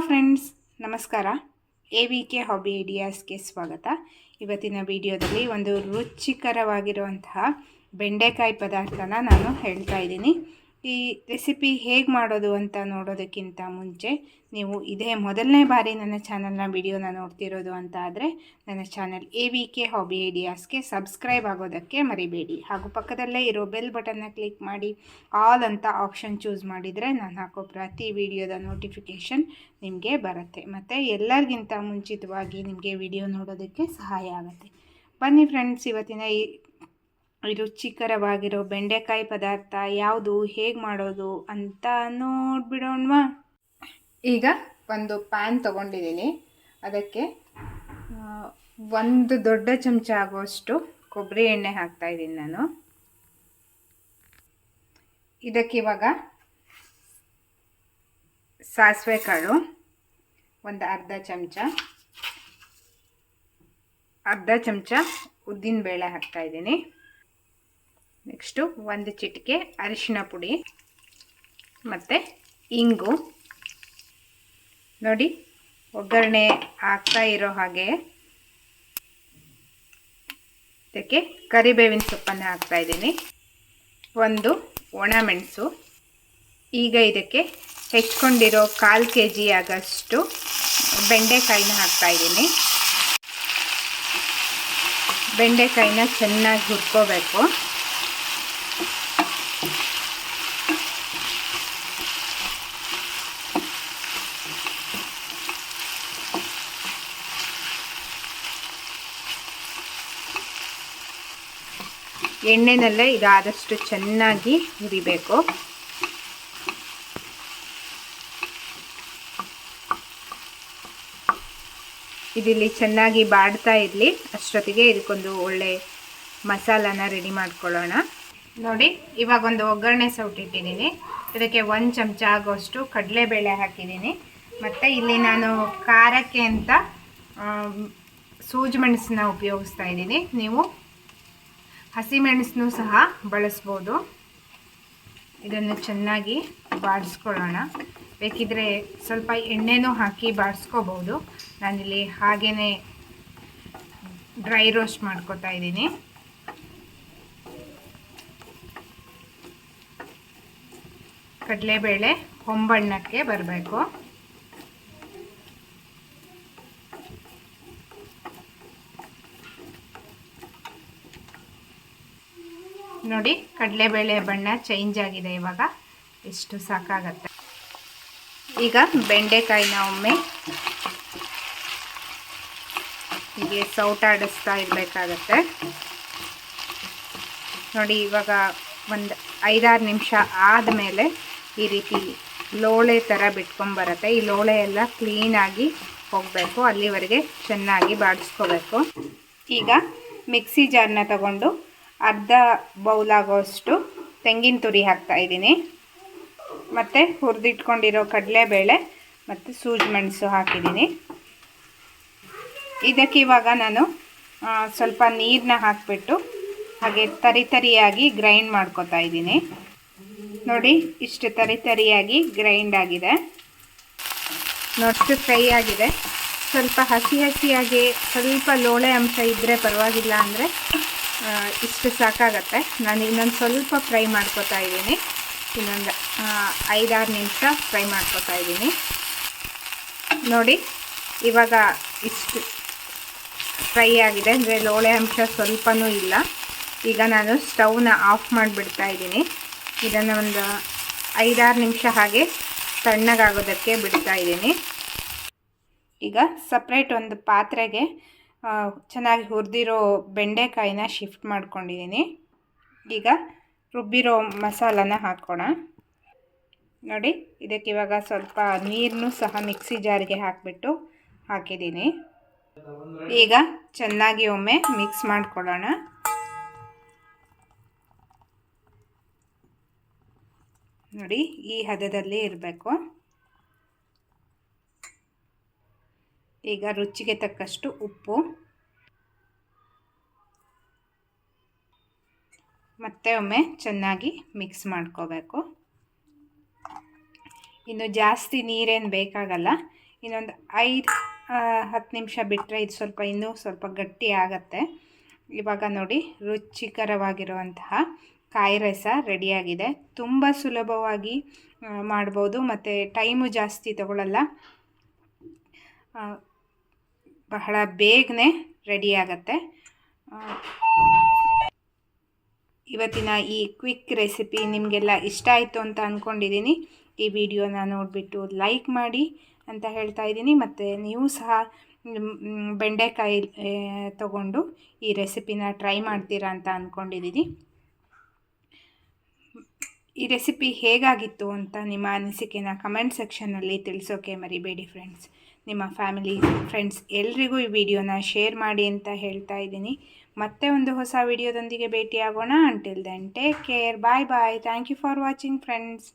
Friends ನಮಸ್ಕಾರ. A V K hobby ಐಡಿಯಾಸ್ಗೆ ಸ್ವಾಗತ. ಇವತ್ತಿನ ವಿಡಿಯೋದಲ್ಲಿ ಒಂದು ರುಚಿಕರವಾಗಿರುವಂತಹ ಬೆಂಡೆಕಾಯಿ ಪದಾರ್ಥನ ನಾನು ಹೇಳ್ತಾ ಇದ್ದೀನಿ. ಈ ರೆಸಿಪಿ ಹೇಗೆ ಮಾಡೋದು ಅಂತ ನೋಡೋದಕ್ಕಿಂತ ಮುಂಚೆ ನೀವು ಇದೇ ಮೊದಲನೇ ಬಾರಿ ನನ್ನ ಚಾನಲ್ನ ವಿಡಿಯೋನ ನೋಡ್ತಿರೋದು ಅಂತ ಆದರೆ ನನ್ನ channel A V K hobby ಐಡಿಯಾಸ್ಗೆ subscribe ಆಗೋದಕ್ಕೆ ಮರಿಬೇಡಿ. ಹಾಗೂ ಪಕ್ಕದಲ್ಲೇ ಇರೋ ಬೆಲ್ ಬಟನ್ನ ಕ್ಲಿಕ್ ಮಾಡಿ. ಆಲ್ ಅಂತ ಆಪ್ಷನ್ ಚೂಸ್ ಮಾಡಿದರೆ ನಾನು ಹಾಕೋ ಪ್ರತಿ ವಿಡಿಯೋದ ನೋಟಿಫಿಕೇಷನ್ ನಿಮಗೆ ಬರುತ್ತೆ. ಮತ್ತು ಎಲ್ಲರಿಗಿಂತ ಮುಂಚಿತವಾಗಿ ನಿಮಗೆ ವಿಡಿಯೋ ನೋಡೋದಕ್ಕೆ ಸಹಾಯ ಆಗುತ್ತೆ. ಬನ್ನಿ ಫ್ರೆಂಡ್ಸ್ ಇವತ್ತಿನ ಈ ರುಚಿಕರವಾಗಿರೋ ಬೆಂಡೆಕಾಯಿ ಪದಾರ್ಥ ಯಾವುದು, ಹೇಗೆ ಮಾಡೋದು ಅಂತ ನೋಡ್ಬಿಡೋಣವಾ? ಈಗ ಒಂದು ಪ್ಯಾನ್ ತೊಗೊಂಡಿದ್ದೀನಿ. ಅದಕ್ಕೆ ಒಂದು ದೊಡ್ಡ ಚಮಚ ಆಗುವಷ್ಟು ಕೊಬ್ಬರಿ ಎಣ್ಣೆ ಹಾಕ್ತಾ ಇದ್ದೀನಿ ನಾನು. ಇದಕ್ಕೆ ಇವಾಗ ಸಾಸಿವೆ ಕಾಳು ಒಂದು ಅರ್ಧ ಚಮಚ. ಅರ್ಧ ಚಮಚ ಉದ್ದಿನ ಬೇಳೆ ಹಾಕ್ತಾ ಇದ್ದೀನಿ. ನೆಕ್ಸ್ಟು ಒಂದು ಚಿಟಿಕೆ ಅರಿಶಿನ ಪುಡಿ ಮತ್ತು ಇಂಗು. ನೋಡಿ, ಒಗ್ಗರಣೆ ಹಾಕ್ತಾ ಇರೋ ಹಾಗೆ ಇದಕ್ಕೆ ಕರಿಬೇವಿನ ಸೊಪ್ಪನ್ನು ಹಾಕ್ತಾ ಇದ್ದೀನಿ. ಒಂದು ಒಣಮೆಣಸು ಈಗ ಇದಕ್ಕೆ ಹೆಚ್ಕೊಂಡಿರೋ ಕಾಲು ಕೆ ಜಿ ಆಗಷ್ಟು ಬೆಂಡೆಕಾಯಿನ ಹಾಕ್ತಾ ಇದ್ದೀನಿ. ಬೆಂಡೆಕಾಯಿನ ಚೆನ್ನಾಗಿ ಹುರ್ಕೋಬೇಕು. ಎಣ್ಣೆನಲ್ಲೇ ಇದಾದಷ್ಟು ಚೆನ್ನಾಗಿ ಹುರಿಬೇಕು. ಇದಿಲ್ಲಿ ಚೆನ್ನಾಗಿ ಬಾಡ್ತಾ ಇರಲಿ. ಅಷ್ಟೊತ್ತಿಗೆ ಇದಕ್ಕೊಂದು ಒಳ್ಳೆ ಮಸಾಲಾನ ರೆಡಿ ಮಾಡ್ಕೊಳ್ಳೋಣ. ನೋಡಿ, ಇವಾಗ ಒಂದು ಒಗ್ಗರಣೆ ಸೌಟಿಟ್ಟಿದ್ದೀನಿ. ಇದಕ್ಕೆ ಒಂದು ಚಮಚ ಆಗೋಷ್ಟು ಕಡಲೆಬೇಳೆ ಹಾಕಿದ್ದೀನಿ. ಮತ್ತು ಇಲ್ಲಿ ನಾನು ಖಾರಕ್ಕೆ ಅಂತ ಸೂಜಿ ಮೆಣಸನ್ನ ಉಪಯೋಗಿಸ್ತಾ ಇದ್ದೀನಿ. ನೀವು ಹಸಿಮೆಣಸನ್ನು ಸಹ ಬಳಸ್ಬೋದು. ಇದನ್ನು ಚೆನ್ನಾಗಿ ಬಾಡಿಸ್ಕೊಳ್ಳೋಣ ಬೇಕಿದ್ರೆ ಸ್ವಲ್ಪ ಎಣ್ಣೆನೂ ಹಾಕಿ ಬಾಡಿಸ್ಕೋಬೋದು ನಾನಿಲ್ಲಿ ಹಾಗೇ ಡ್ರೈ ರೋಸ್ಟ್ ಮಾಡ್ಕೋತಾ ಇದ್ದೀನಿ. ಕಡಲೆಬೇಳೆ, ಹೊಂಬಣ್ಣಕ್ಕೆ ಬರಬೇಕು. ನೋಡಿ, ಕಡಲೆಬೇಳೆ ಬಣ್ಣ ಚೇಂಜ್ ಆಗಿದೆ ಇವಾಗ. ಎಷ್ಟು ಸಾಕಾಗತ್ತೆ. ಈಗ ಬೆಂಡೆಕಾಯಿನ ಒಮ್ಮೆ ಹೀಗೆ ಸೌಟಾಡಿಸ್ತಾ ಇರಬೇಕಾಗತ್ತೆ. ನೋಡಿ, ಇವಾಗ ಒಂದು ಐದಾರು ನಿಮಿಷ ಆದಮೇಲೆ ಈ ರೀತಿ ಲೋಳೆ ಥರ ಬಿಟ್ಕೊಂಬರತ್ತೆ. ಈ ಲೋಳೆ ಎಲ್ಲ ಕ್ಲೀನಾಗಿ ಹೋಗಬೇಕು, ಅಲ್ಲಿವರೆಗೆ ಚೆನ್ನಾಗಿ ಬಾಡಿಸ್ಕೋಬೇಕು. ಈಗ ಮಿಕ್ಸಿ ಜಾರನ್ನ ತಗೊಂಡು ಅರ್ಧ ಬೌಲಾಗೋಷ್ಟು ತೆಂಗಿನ ತುರಿ ಹಾಕ್ತಾ ಇದ್ದೀನಿ. ಮತ್ತು ಹುರಿದಿಟ್ಕೊಂಡಿರೋ ಕಡಲೆಬೇಳೆ ಮತ್ತು ಸೂಜಿ ಮೆಣಸು ಹಾಕಿದ್ದೀನಿ. ಇದಕ್ಕೆ ಇವಾಗ ನಾನು ಸ್ವಲ್ಪ ನೀರನ್ನ ಹಾಕಿಬಿಟ್ಟು ಹಾಗೆ ತರಿ ತರಿಯಾಗಿ ಗ್ರೈಂಡ್ ಮಾಡ್ಕೊತಾ ಇದ್ದೀನಿ. ನೋಡಿ, ಇಷ್ಟು ತರಿ ತರಿಯಾಗಿ ಗ್ರೈಂಡ್ ಆಗಿದೆ. ನೋಡಿಷ್ಟು ಫ್ರೈ ಆಗಿದೆ. ಸ್ವಲ್ಪ ಹಸಿ ಹಸಿಯಾಗಿ, ಸ್ವಲ್ಪ ಲೋಳೆ ಅಂಶ ಇದ್ದರೆ ಪರವಾಗಿಲ್ಲ ಅಂದರೆ ಇಷ್ಟು ಸಾಕಾಗತ್ತೆ. ನಾನು ಇನ್ನೊಂದು ಸ್ವಲ್ಪ ಫ್ರೈ ಮಾಡ್ಕೋತಾ ಇದ್ದೀನಿ. ಇನ್ನೊಂದು ಐದಾರು ನಿಮಿಷ ಫ್ರೈ ಮಾಡ್ಕೋತಾ ಇದ್ದೀನಿ. ನೋಡಿ, ಇವಾಗ ಇಷ್ಟು ಫ್ರೈ ಆಗಿದೆ. ಅಂದರೆ ಲೋಳೆ ಅಂಶ ಸ್ವಲ್ಪನೂ ಇಲ್ಲ. ಈಗ ನಾನು ಸ್ಟವ್ನ ಆಫ್ ಮಾಡಿಬಿಡ್ತಾ ಇದ್ದೀನಿ. ಇದನ್ನು ಒಂದು ಐದಾರು ನಿಮಿಷ ಹಾಗೆ ತಣ್ಣಗಾಗೋದಕ್ಕೆ ಬಿಡ್ತಾ ಇದ್ದೀನಿ. ಈಗ ಸಪ್ರೇಟ್ ಒಂದು ಪಾತ್ರೆಗೆ ಚೆನ್ನಾಗಿ ಹುರಿದಿರೋ ಬೆಂಡೆಕಾಯಿನ ಶಿಫ್ಟ್ ಮಾಡ್ಕೊಂಡಿದ್ದೀನಿ ಈಗ ರುಬ್ಬಿರೋ ಮಸಾಲನ ಹಾಕೋಣ. ನೋಡಿ, ಇದಕ್ಕೆ ಇವಾಗ ಸ್ವಲ್ಪ ನೀರನ್ನು ಸಹ ಮಿಕ್ಸಿ ಜಾರಿಗೆ ಹಾಕಿಬಿಟ್ಟು ಹಾಕಿದ್ದೀನಿ ಈಗ ಚೆನ್ನಾಗಿ ಒಮ್ಮೆ ಮಿಕ್ಸ್ ಮಾಡ್ಕೊಳ್ಳೋಣ. ನೋಡಿ, ಈ ಹದದಲ್ಲಿ ಇರಬೇಕು. ಈಗ ರುಚಿಗೆ ತಕ್ಕಷ್ಟು ಉಪ್ಪು. ಮತ್ತೆ ಒಮ್ಮೆ ಚೆನ್ನಾಗಿ ಮಿಕ್ಸ್ ಮಾಡ್ಕೋಬೇಕು. ಇನ್ನು ಜಾಸ್ತಿ ನೀರೇನು ಬೇಕಾಗಲ್ಲ. ಇನ್ನೊಂದು ಐದು ಹತ್ತು ನಿಮಿಷ ಬಿಟ್ಟರೆ ಇದು ಸ್ವಲ್ಪ ಇನ್ನೂ ಸ್ವಲ್ಪ ಗಟ್ಟಿ ಆಗತ್ತೆ. ಇವಾಗ ನೋಡಿ ರುಚಿಕರವಾಗಿರುವಂತಹ ಕಾಯಿ ರಸ ರೆಡಿಯಾಗಿದೆ. ತುಂಬ ಸುಲಭವಾಗಿ ಮಾಡ್ಬೋದು. ಮತ್ತು ಟೈಮು ಜಾಸ್ತಿ ತಗೊಳ್ಳಲ್ಲ ಬಹಳ ಬೇಗನೆ ರೆಡಿ ಆಗುತ್ತೆ. ಇವತ್ತಿನ ಈ ಕ್ವಿಕ್ ರೆಸಿಪಿ ನಿಮಗೆಲ್ಲ ಇಷ್ಟ ಆಯಿತು ಅಂತ ಅಂದ್ಕೊಂಡಿದ್ದೀನಿ ಈ ವಿಡಿಯೋನ ನೋಡಿಬಿಟ್ಟು ಲೈಕ್ ಮಾಡಿ ಅಂತ ಹೇಳ್ತಾ ಇದ್ದೀನಿ. ಮತ್ತು ನೀವು ಸಹ ಬೆಂಡೆಕಾಯಿ ತಗೊಂಡು ಈ ರೆಸಿಪಿನ ಟ್ರೈ ಮಾಡ್ತೀರಾ ಅಂತ ಅಂದ್ಕೊಂಡಿದ್ದೀನಿ ಈ ರೆಸಿಪಿ ಹೇಗಾಗಿತ್ತು ಅಂತ ನಿಮ್ಮ ಅನಿಸಿಕೆನ ಕಮೆಂಟ್ ಸೆಕ್ಷನಲ್ಲಿ ತಿಳಿಸೋಕೆ ಮರಿಬೇಡಿ ಫ್ರೆಂಡ್ಸ್ ನಿಮ್ಮ ಫ್ಯಾಮಿಲಿ ಫ್ರೆಂಡ್ಸ್ ಎಲ್ರಿಗೂ ಈ ವಿಡಿಯೋನ ಶೇರ್ ಮಾಡಿ ಅಂತ ಹೇಳ್ತಾ ಇದ್ದೀನಿ. ಮತ್ತೆ ಒಂದು ಹೊಸ ವಿಡಿಯೋದೊಂದಿಗೆ ಭೇಟಿಯಾಗೋಣ. Until then take care bye bye thank you for watching friends